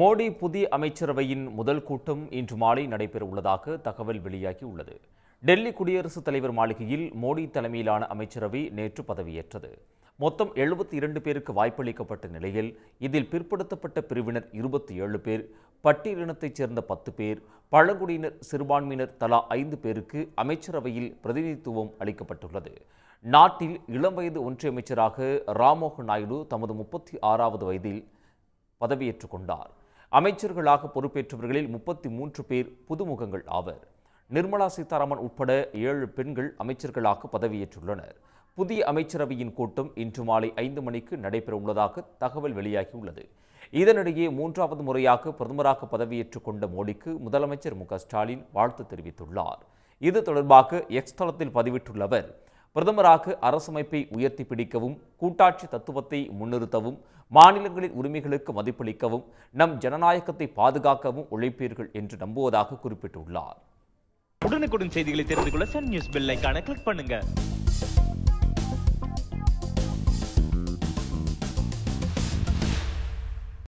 மோடி புதிய அமைச்சரவையின் முதல் கூட்டம் இன்று மாலை நடைபெற உள்ளதாக தகவல் வெளியாகி உள்ளது டெல்லி குடியரசுத் தலைவர் மாளிகையில் மோடி தலைமையிலான அமைச்சரவை நேற்று பதவியேற்றது. மொத்தம் எழுபத்தி இரண்டு பேருக்கு வாய்ப்பளிக்கப்பட்ட நிலையில் இதில் பிற்படுத்தப்பட்ட பிரிவினர் இருபத்தி ஏழு பேர் பட்டியலினத்தைச் சேர்ந்த பத்து பேர் பழங்குடியினர் சிறுபான்மையினர் தலா ஐந்து பேருக்கு அமைச்சரவையில் பிரதிநிதித்துவம் அளிக்கப்பட்டுள்ளது. நாட்டில் இளம் வயது ஒன்றிய அமைச்சராக ராம்மோகன் நாயுடு தமது முப்பத்தி ஆறாவது வயதில் பதவியேற்றுக் கொண்டார். அமைச்சர்களாக பொறுப்பேற்றவர்களில் முப்பத்தி மூன்று பேர் புதுமுகங்கள் ஆவர். நிர்மலா சீதாராமன் உட்பட ஏழு பெண்கள் அமைச்சர்களாக பதவியேற்றுள்ளனர். புதிய அமைச்சரவையின் கூட்டம் இன்று மாலை ஐந்து மணிக்கு நடைபெறவுள்ளதாக தகவல் வெளியாகியுள்ளது. இதனிடையே மூன்றாவது முறையாக பிரதமராக பதவியேற்றுக் கொண்ட மோடிக்கு முதலமைச்சர் மு ஸ்டாலின் வாழ்த்து தெரிவித்துள்ளார். இது தொடர்பாக எக்ஸ் தளத்தில் பதிவிட்டுள்ள அவர் பிரதமராக அரசமைப்பை உயர்த்தி பிடிக்கவும் கூட்டாட்சி தத்துவத்தை முன்னிறுத்தவும் மாநிலங்களின் உரிமைகளுக்கு மதிப்பளிக்கவும் நம் ஜனநாயகத்தை பாதுகாக்கவும் உழைப்பீர்கள் என்று நம்புவதாக குறிப்பிட்டுள்ளார். உடனுக்குடன் செய்திகளை தெரிந்து கொள்ள சன் நியூஸ் பெல் கிளிக் பண்ணுங்க.